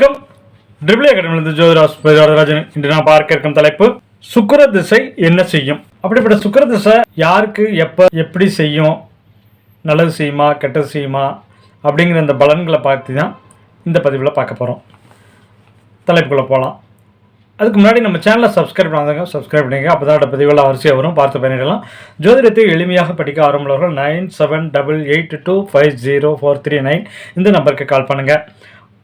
வணக்கம். ட்ரிபிள் அகாடமிலிருந்து ஜோதிராஸ் ராஜன் இன்று நான் பார்க்க இருக்கும் தலைப்பு சுக்கர திசை என்ன செய்யும்? அப்படிப்பட்ட சுக்கர திசை யாருக்கு எப்போ எப்படி செய்யும்? நல்லது செய்யுமா கெட்டது செய்யுமா? அப்படிங்கிற இந்த பலன்களை பார்த்து தான் இந்த பதிவில் பார்க்க போகிறோம் தலைப்புக்குள்ளே போகலாம் அதுக்கு முன்னாடி நம்ம சேனலை சப்ஸ்கிரைப் பண்ணாதவங்க சப்ஸ்கிரைப் பண்ணிங்க அப்போ தான் பதிவுகள் வரிசையாக வரும். பார்த்து பயணிடலாம் ஜோதிடத்தை எளிமையாக படிக்க ஆரம்புள்ளவர்கள் nine seven double eight two five zero four three nine இந்த நம்பருக்கு கால் பண்ணுங்கள்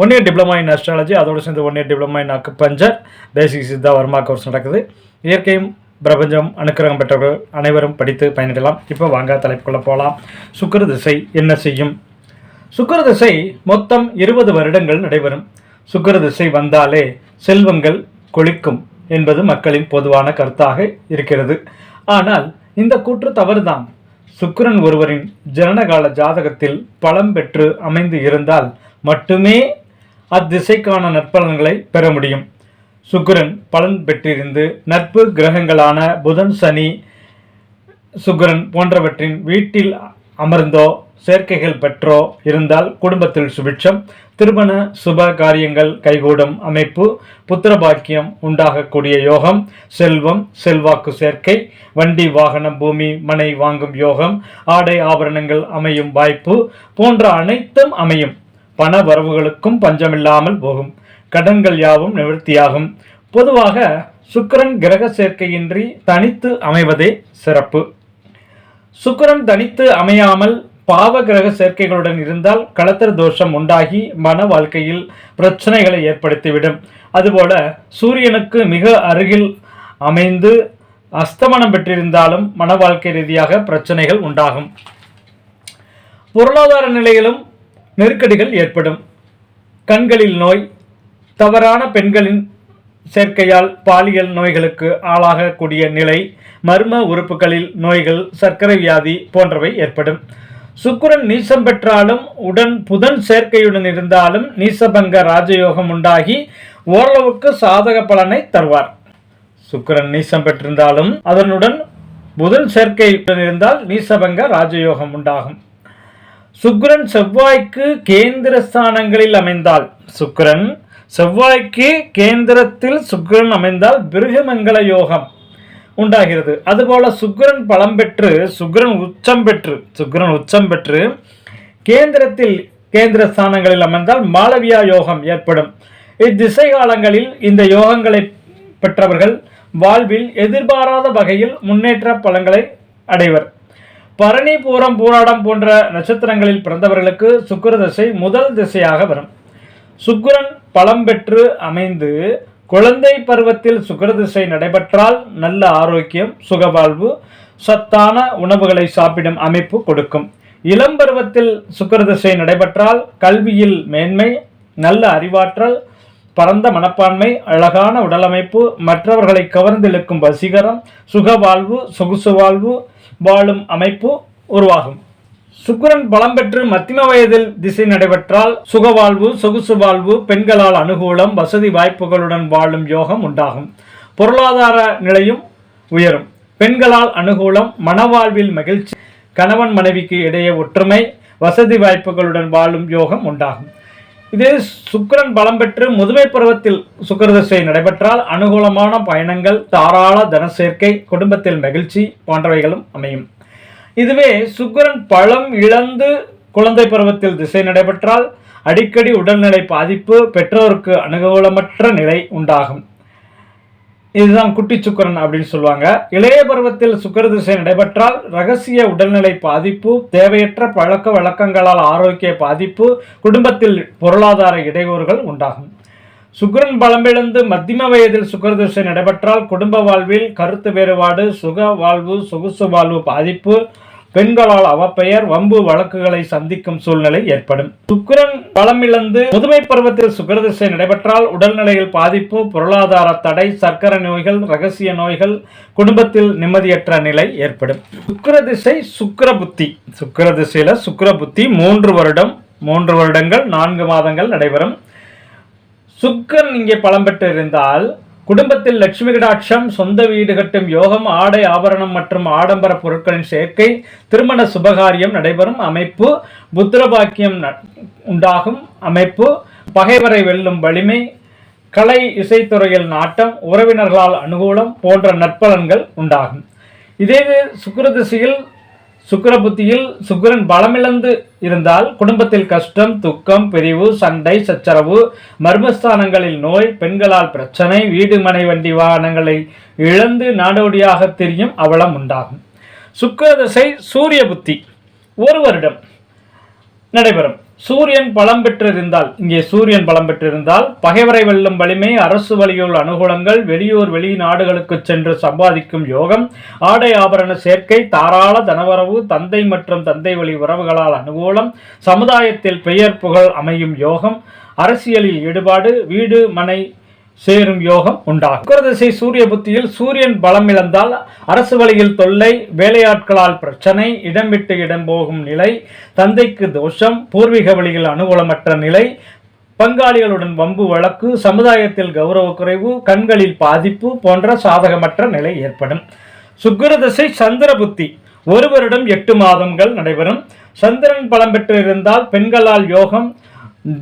one year diploma in astrology அதோடு சேர்ந்து one year diploma in acupuncture basic Siddha Varma course நடக்குது. இயற்கையும் பிரபஞ்சம் அனுக்கிரகம் பெற்றவர்கள் அனைவரும் படித்து பயனிடலாம் இப்போ வாங்க தலைப்புக்குள்ளே போகலாம் சுக்கர திசை என்ன செய்யும்? சுக்கர திசை மொத்தம் இருபது வருடங்கள் நடைபெறும். சுக்கர திசை வந்தாலே செல்வங்கள் கொளிக்கும் என்பது மக்களின் பொதுவான கருத்தாக இருக்கிறது. ஆனால் இந்த கூற்று தவறுதான். சுக்கரன் ஒருவரின் ஜனனகால ஜாதகத்தில் பலம் பெற்று அமைந்து இருந்தால் மட்டுமே அத்திசைக்கான நற்பலன்களை பெற முடியும். சுக்கிரன் பலன் பெற்றிருந்து நட்பு கிரகங்களான புதன் சனி சுக்கிரன் போன்றவற்றின் வீட்டில் அமர்ந்தோ சேர்க்கைகள் பெற்றோ இருந்தால் குடும்பத்தில் சுபிட்சம் திருமண சுப காரியங்கள் கைகூடும் அமைப்பு புத்திரபாக்கியம் உண்டாகக்கூடிய யோகம் செல்வம் செல்வாக்கு சேர்க்கை வண்டி வாகனம் பூமி மனை வாங்கும் யோகம் ஆடை ஆபரணங்கள் அமையும் வாய்ப்பு போன்ற அனைத்தும் அமையும். பண வரவுகளுக்கும் பஞ்சமில்லாமல் போகும். கடன்கள் யாவும் நிவர்த்தியாகும். பொதுவாக சுக்கிரன் கிரக சேர்க்கையின்றி தனித்து அமைவதே சிறப்பு. சுக்கிரன் தனித்து அமையாமல் பாவ கிரக சேர்க்கைகளுடன் இருந்தால் களத்திர தோஷம் உண்டாகி மன வாழ்க்கையில் பிரச்சனைகளை ஏற்படுத்திவிடும். அதுபோல சூரியனுக்கு மிக அருகில் அமைந்து அஸ்தமனம் பெற்றிருந்தாலும் மன வாழ்க்கை ரீதியாக பிரச்சனைகள் உண்டாகும். பொருளாதார நிலையிலும் நெருக்கடிகள் ஏற்படும். கண்களில் நோய் தவறான பெண்களின் சேர்க்கையால் பாலியல் நோய்களுக்கு ஆளாகக்கூடிய நிலை மர்ம உறுப்புகளில் நோய்கள் சர்க்கரை வியாதி போன்றவை ஏற்படும். சுக்குரன் நீசம் பெற்றாலும் உடன் புதன் சேர்க்கையுடன் இருந்தாலும் நீசபங்க ராஜயோகம் உண்டாகி ஓரளவுக்கு சாதக பலனை தருவார். சுக்கிரன் நீசம் பெற்றிருந்தாலும் அதனுடன் புதன் சேர்க்கையுடன் இருந்தால் நீசபங்க ராஜயோகம் உண்டாகும். சுக்கிரன் செவ்வாய்க்கு கேந்திர ஸ்தானங்களில் அமைந்தால் சுக்கிரன் செவ்வாய்க்கு கேந்திரத்தில் சுக்கிரன் அமைந்தால் பிருகமங்கல யோகம் உண்டாகிறது. அதுபோல சுக்கிரன் பலம் பெற்று சுக்கிரன் உச்சம் பெற்று சுக்கிரன் உச்சம் பெற்று கேந்திரத்தில் கேந்திர ஸ்தானங்களில் அமைந்தால் மாளவியா யோகம் ஏற்படும். இத்திசை காலங்களில் இந்த யோகங்களை பெற்றவர்கள் வாழ்வில் எதிர்பாராத வகையில் முன்னேற்ற பலங்களை அடைவர். பரணி பூரம் பூராடம் போன்ற நட்சத்திரங்களில் பிறந்தவர்களுக்கு சுக்கிர திசை முதல் திசையாக வரும். சுக்கிரன் பலம் பெற்று அமைந்து குழந்தை பருவத்தில் சுக்கர திசை நடைபெற்றால் நல்ல ஆரோக்கியம் சுகவாழ்வு சத்தான உணவுகளை சாப்பிடும் அமைப்பு கொடுக்கும். இளம் பருவத்தில் சுக்கிர திசை நடைபெற்றால் கல்வியில் மேன்மை நல்ல அறிவாற்றல் பரந்த மனப்பான்மை அழகான உடலமைப்பு மற்றவர்களை கவர்ந்திழுக்கும் வசீகரம் சுகவாழ்வு சொகுசு வாழ்வு வாழும் அமைப்பு உருவாகும். சுக்கிரன் பலம் பெற்று மத்திம வயதில் திசை நடைபெற்றால் சுகவாழ்வு சொகுசு வாழ்வு பெண்களால் அனுகூலம் வசதி வாய்ப்புகளுடன் வாழும் யோகம் உண்டாகும். பொருளாதார நிலையும் உயரும். பெண்களால் அனுகூலம் மனவாழ்வில் மகிழ்ச்சி கணவன் மனைவிக்கு இடையே ஒற்றுமை வசதி வாய்ப்புகளுடன் வாழும் யோகம் உண்டாகும். இதே சுக்கிரன் பலம் பெற்று முதுமை பருவத்தில் சுக்கிரதசை நடைபெற்றால் அனுகூலமான பயணங்கள் தாராள தன சேர்க்கை குடும்பத்தில் மகிழ்ச்சி போன்றவைகளும் அமையும். இதுவே சுக்கிரன் பழம் இழந்து குழந்தை பருவத்தில் திசை நடைபெற்றால் அடிக்கடி உடல்நிலை பாதிப்பு பெற்றோருக்கு அனுகூலமற்ற நிலை உண்டாகும். இதுதான் குட்டி சுக்கரன் அப்படின்னு சொல்லுவாங்க. இளைய பருவத்தில் சுக்கர திசை நடைபெற்றால் ரகசிய உடல்நிலை பாதிப்பு தேவையற்ற பழக்க வழக்கங்களால் ஆரோக்கிய பாதிப்பு குடும்பத்தில் பொருளாதார இடையூறுகள் உண்டாகும். சுக்கிரன் பலமிழந்து மத்தியம வயதில் சுக்கர திசை நடைபெற்றால் குடும்ப வாழ்வில் கருத்து வேறுபாடு சுக வாழ்வு சொகுசு வாழ்வு பாதிப்பு பெண்களால் அவப்பெயர் வம்பு வழக்குகளை சந்திக்கும் சூழ்நிலை ஏற்படும். சுக்கிரன் பலமிழந்து முதுமை பருவத்தில் சுக்கிரதிசை நடைபெற்றால் உடல்நிலையில் பாதிப்பு பொருளாதார தடை சர்க்கரை நோய்கள் ரகசிய நோய்கள் குடும்பத்தில் நிம்மதியற்ற நிலை ஏற்படும். சுக்கரதிசை சுக்கர புத்தி சுக்கிர திசையில புத்தி மூன்று வருடம் மூன்று வருடங்கள் நான்கு மாதங்கள் நடைபெறும். சுக்கரன் இங்கே பலம் பெற்று இருந்தால் குடும்பத்தில் லட்சுமி கடாட்சம் சொந்த வீடு கட்டும் யோகம் ஆடை ஆபரணம் மற்றும் ஆடம்பர பொருட்களின் சேர்க்கை திருமண சுபகாரியம் நடைபெறும் அமைப்பு புத்திரபாக்கியம் ந- உண்டாகும் அமைப்பு பகைவரை வெல்லும் வலிமை கலை இசைத்துறையில் நாட்டம் உறவினர்களால் அனுகூலம் போன்ற நற்பலன்கள் உண்டாகும். இதே சுக்கிர திசையில் சுக்கிர புத்தியில் சுக்கரன் பலமிழந்து இருந்தால் குடும்பத்தில் கஷ்டம் துக்கம் பிரிவு சண்டை சச்சரவு மர்மஸ்தானங்களில் நோய் பெண்களால் பிரச்சனை வீடு மனை வண்டி வாகனங்களை இழந்து நாடோடியாக தெரியும் அவலம் உண்டாகும். சுக்கிரதிசை சூரிய புத்தி ஒரு வருடம் நடைபெறும். சூரியன் பலம் பெற்றிருந்தால் இங்கே சூரியன் பலம் பெற்றிருந்தால் பகைவரை வெல்லும் வலிமை அரசு வழியுள்ள அனுகூலங்கள் வெளியூர் வெளிநாடுகளுக்கு சென்று சம்பாதிக்கும் யோகம் ஆடை ஆபரண சேர்க்கை தாராள தனவரவு தந்தை மற்றும் தந்தை வழி உறவுகளால் அனுகூலம் சமுதாயத்தில் பெயர் புகழ் அமையும் யோகம் அரசியலில் ஈடுபாடு வீடு மனை சேரும் யோகம் உண்டாகும். குரதிசை சூரிய புத்தியில் சூரியன் பலம் இழந்தால் அரசு வழியில் தொல்லை வேலையாட்களால் பிரச்சனை இடம் விட்டு இடம் போகும் நிலை தந்தைக்கு தோஷம் பூர்வீக வழியில் அனுகூலமற்ற நிலை பங்காளிகளுடன் வம்பு வழக்கு சமுதாயத்தில் கௌரவ குறைவு கண்களில் பாதிப்பு போன்ற சாதகமற்ற நிலை ஏற்படும். சுக்கிரதசை சந்திர புத்தி. ஒரு வருடம் எட்டு மாதங்கள் நடைபெறும். சந்திரன் பலம் பெற்று இருந்தால் பெண்களால் யோகம்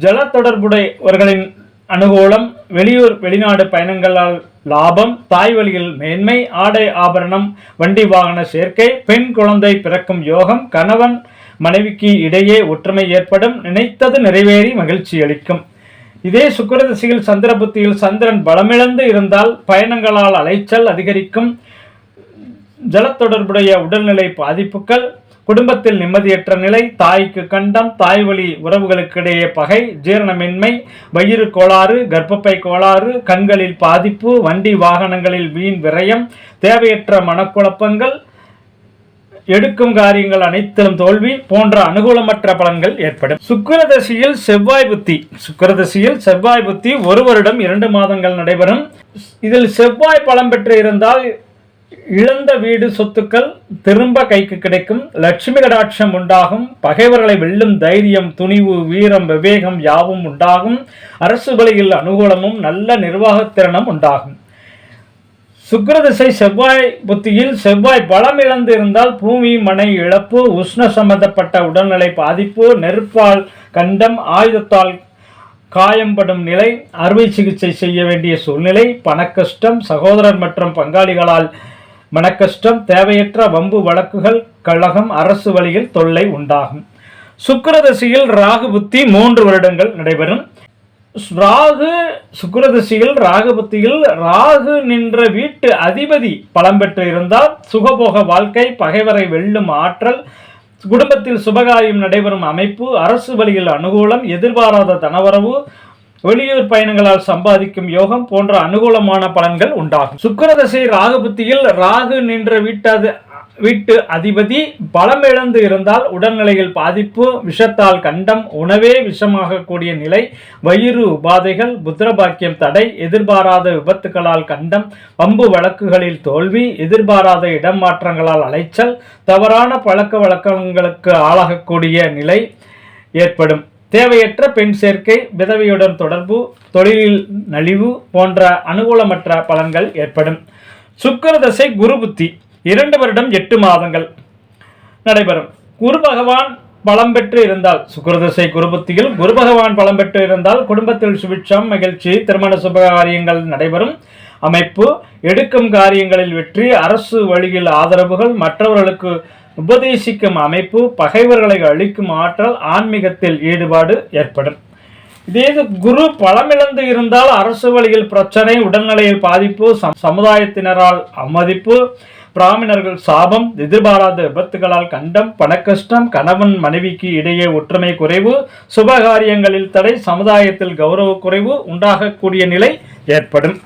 ஜல தொடர்புடையவர்களின் அனுகூலம் வெளியூர் வெளிநாடு பயணங்களால் லாபம் தாய் வழியில் மேன்மை ஆடை ஆபரணம் வண்டி வாகன சேர்க்கை பெண் குழந்தை பிறக்கும் யோகம் கணவன் மனைவிக்கு இடையே ஒற்றுமை ஏற்படும் நினைத்தது நிறைவேறி மகிழ்ச்சி அளிக்கும். இதே சுக்கிரதிசையில் சந்திர புத்தியில் சந்திரன் பலமிழந்து இருந்தால் பயணங்களால் அலைச்சல் அதிகரிக்கும். ஜலத்தொடர்புடைய உடல்நிலை பாதிப்புகள் குடும்பத்தில் நிம்மதியற்ற நிலை தாய்க்கு கண்டம் தாய் வழி உறவுகளுக்கிடையே பகை ஜீரணமின்மை வயிறு கோளாறு கர்ப்பப்பை கோளாறு கண்களில் பாதிப்பு வண்டி வாகனங்களில் வீண் விரயம் தேவையற்ற மனக்குழப்பங்கள் எடுக்கும் காரியங்கள் அனைத்திலும் தோல்வி போன்ற அனுகூலமற்ற பலன்கள் ஏற்படும். சுக்கிரதசியில் செவ்வாய் புத்தி. சுக்கிரதசியில் செவ்வாய் புத்தி ஒரு வருடம் இரண்டு மாதங்கள் நடைபெறும். இதில் செவ்வாய் பலம் பெற்று இருந்தால் இழந்த வீடு சொத்துக்கள் திரும்ப கைக்கு கிடைக்கும். லட்சுமி கடாட்சம் உண்டாகும். பகைவர்களை வெல்லும் தைரியம் துணிவு வீரம் விவேகம் யாவும் உண்டாகும். அரசு வழியில் அனுகூலமும் நல்ல நிர்வாகத்திறனும் உண்டாகும். சுக்ரதிசை செவ்வாய் புத்தியில் செவ்வாய் பலம் இழந்து இருந்தால் பூமி மனை இழப்பு உஷ்ண சம்பந்தப்பட்ட உடல்நிலை பாதிப்பு நெருப்பால் கண்டம் ஆயுதத்தால் காயம்படும் நிலை அறுவை சிகிச்சை செய்ய வேண்டிய சூழ்நிலை பணக்கஷ்டம் சகோதரர் மற்றும் பங்காளிகளால் மனக்கஷ்டம் தேவையற்ற வம்பு வழக்குகள் கழகம் அரசு வழியில் தொல்லை உண்டாகும். சுக்கிரதசியில் ராகு புத்தி மூன்று வருடங்கள் நடைபெறும். ராகு சுக்கிரதசியில் ராகு புத்தியில் ராகு நின்ற வீட்டு அதிபதி பலம் பெற்று இருந்தால் சுகபோக வாழ்க்கை பகைவரை வெல்லும் ஆற்றல் குடும்பத்தில் சுபகாரியம் நடைபெறும் அமைப்பு அரசு வழியில் அனுகூலம் எதிர்பாராத தனவரவு வெளியூர் பயணங்களால் சம்பாதிக்கும் யோகம் போன்ற அனுகூலமான பலன்கள் உண்டாகும். சுக்கரதசை ராகுபுத்தியில் ராகு நின்ற வீட்டாது வீட்டு அதிபதி பலம் இழந்து இருந்தால் உடல்நிலையில் பாதிப்பு விஷத்தால் கண்டம் உணவே விஷமாகக்கூடிய நிலை வயிறு உபாதைகள் புத்திரபாக்கியம் தடை எதிர்பாராத விபத்துகளால் கண்டம் பம்பு வழக்குகளில் தோல்வி எதிர்பாராத இடம் மாற்றங்களால் அலைச்சல் தவறான பழக்க வழக்கங்களுக்கு ஆளாகக்கூடிய நிலை ஏற்படும். தேவையற்ற பெண் சேர்க்கை விதவையுடன் தொடர்பு தொழிலில் நலிவு போன்ற அனுகூலமற்ற பலன்கள் ஏற்படும். சுக்கிரதசை குரு புத்தி இரண்டு வருடம் எட்டு மாதங்கள் நடைபெறும். குரு பகவான் பலம் பெற்று இருந்தால் சுக்கரதசை குருபுத்தியில் குரு பகவான் பலம் பெற்று இருந்தால் குடும்பத்தில் சுபிட்சம் மகிழ்ச்சி திருமண சுப காரியங்கள் நடைபெறும். அமைப்பு எடுக்கும் காரியங்களில் வெற்றி அரசு வழியில் ஆதரவுகள் மற்றவர்களுக்கு உபதேசிக்கும் அமைப்பு பகைவர்களை அழிக்கும் ஆற்றல் ஆன்மீகத்தில் ஈடுபாடு ஏற்படும். இதே குரு பலமிழந்து இருந்தால் அரசு வழியில் பிரச்சனை உடல்நிலையில் பாதிப்பு சம்- சமுதாயத்தினரால் அமதிப்பு பிராமணர்கள் சாபம் எதிர்பாராத விபத்துகளால் கண்டம் பணக்கஷ்டம் கணவன் மனைவிக்கு இடையே ஒற்றுமை குறைவு சுபகாரியங்களில் தடை சமுதாயத்தில் கௌரவ குறைவு உண்டாகக்கூடிய நிலை ஏற்படும்.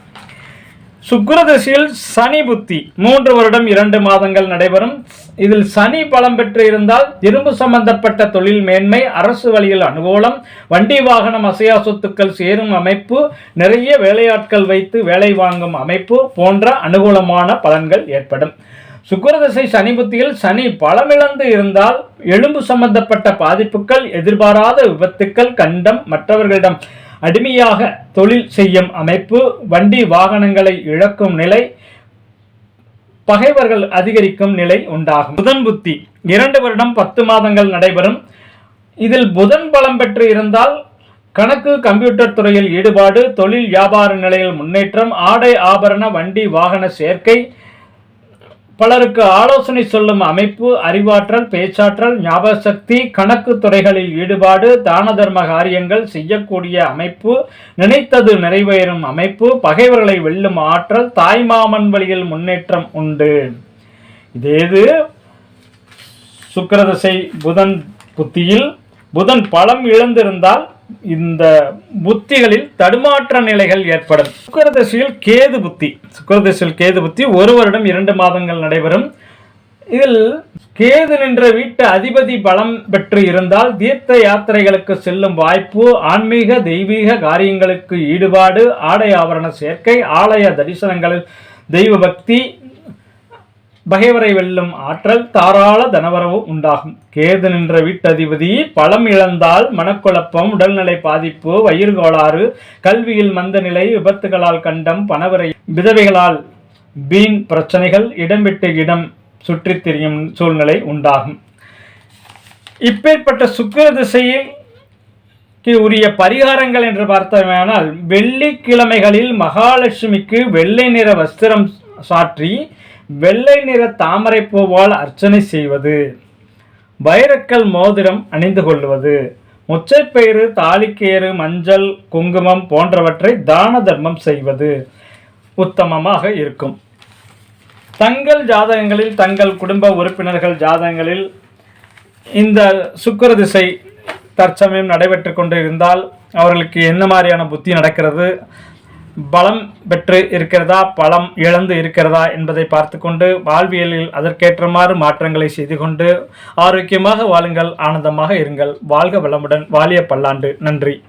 சுக்ரதசியில் சனி புத்தி. மூன்று வருடம் இரண்டு மாதங்கள் நடைபெறும். இதில் சனி பலம் பெற்று இருந்தால் இரும்பு சம்பந்தப்பட்ட தொழில் மேன்மை அரசு வழியில் அனுகூலம் வண்டி வாகனம் அசையா சொத்துக்கள் சேரும் அமைப்பு நிறைய வேலையாட்கள் வைத்து வேலை வாங்கும் அமைப்பு போன்ற அனுகூலமான பலன்கள் ஏற்படும். சுக்கரதசை சனி புத்தியில் சனி பலமிழந்து இருந்தால் எலும்பு சம்பந்தப்பட்ட பாதிப்புகள் எதிர்பாராத விபத்துக்கள் கண்டம் மற்றவர்களிடம் அடிமையாக தொழில் செய்யும் அமைப்பு வண்டி வாகனங்களை இழக்கும் நிலை பகைவர்கள் அதிகரிக்கும் நிலை உண்டாகும். புதன் புத்தி. இரண்டு வருடம் பத்து மாதங்கள் நடைபெறும். இதில் புதன் பலம் பெற்று இருந்தால் கணக்கு கம்ப்யூட்டர் துறையில் ஈடுபாடு தொழில் வியாபார நிலையில் முன்னேற்றம் ஆடை ஆபரண வண்டி வாகன சேர்க்கை பலருக்கு ஆலோசனை சொல்லும் அமைப்பு அறிவாற்றல் பேச்சாற்றல் ஞாபக சக்தி கணக்கு துறைகளில் ஈடுபாடு தான தர்ம காரியங்கள் செய்யக்கூடிய அமைப்பு நினைத்தது நிறைவேறும் அமைப்பு பகைவர்களை வெல்லும் ஆற்றல் தாய்மாமன் வழியில் முன்னேற்றம் உண்டு. இதேது சுக்கரதசை புதன் புத்தியில் புதன் பலம் இழந்திருந்தால் இந்த புத்திகளில் தடுமாற்ற நிலைகள் ஏற்படும். சுக்கிரதசையில் கேது புத்தி. சுக்கிரதசையில் கேது புத்தி ஒரு வருடம் இரண்டு மாதங்கள் நடைபெறும். இதில் கேது நின்ற வீட்டு அதிபதி பலம் பெற்று இருந்தால் தீர்த்த யாத்திரைகளுக்கு செல்லும் வாய்ப்பு ஆன்மீக தெய்வீக காரியங்களுக்கு ஈடுபாடு ஆடை ஆபரண சேர்க்கை ஆலய தரிசனங்களில் தெய்வ பக்தி பகைவரை வெல்லும் ஆற்றல் தாராள தனவரவு உண்டாகும். கேது நின்ற வீட்டதிபதி பலம் இழந்தால் மனக்குழப்பம் உடல்நிலை பாதிப்பு வயிறு கோளாறு கல்வியில் மந்த நிலை விபத்துகளால் கண்டம் பணவரை விதவைகளால் வீண் பிரச்சனைகள் இடம் விட்டு இடம் சுற்றித் திரியும் சூழ்நிலை உண்டாகும். இப்பேற்பட்ட சுக்கிர திசையில் உரிய பரிகாரங்கள் என்று பார்த்தோமேனால் வெள்ளிக்கிழமைகளில் மகாலட்சுமிக்கு வெள்ளை நிற வஸ்திரம் சாற்றி வெள்ளை நிற தாமரை பூவால் அர்ச்சனை செய்வது. வைரக்கல் மோதிரம் அணிந்து கொள்வது. முச்சைப்பயிறு தாலிக்கேறு மஞ்சள் குங்குமம் போன்றவற்றை தான தர்மம் செய்வது உத்தமமாக இருக்கும். தங்கள் ஜாதகங்களில் தங்கள் குடும்ப உறுப்பினர்கள் ஜாதகங்களில் இந்த சுக்கர திசை தற்சமயம் நடைபெற்று கொண்டு இருந்தால் அவர்களுக்கு என்ன மாதிரியான புத்தி நடக்கிறது? பலம் பெற்று இருக்கிறதா பலம் இழந்து இருக்கிறதா என்பதை பார்த்து கொண்டு வாழ்வியலில் அதற்கேற்றமாறு மாற்றங்களை செய்து கொண்டு ஆரோக்கியமாக வாழுங்கள் ஆனந்தமாக இருங்கள். வாழ்க வளமுடன் வாலிய பல்லாண்டு. நன்றி.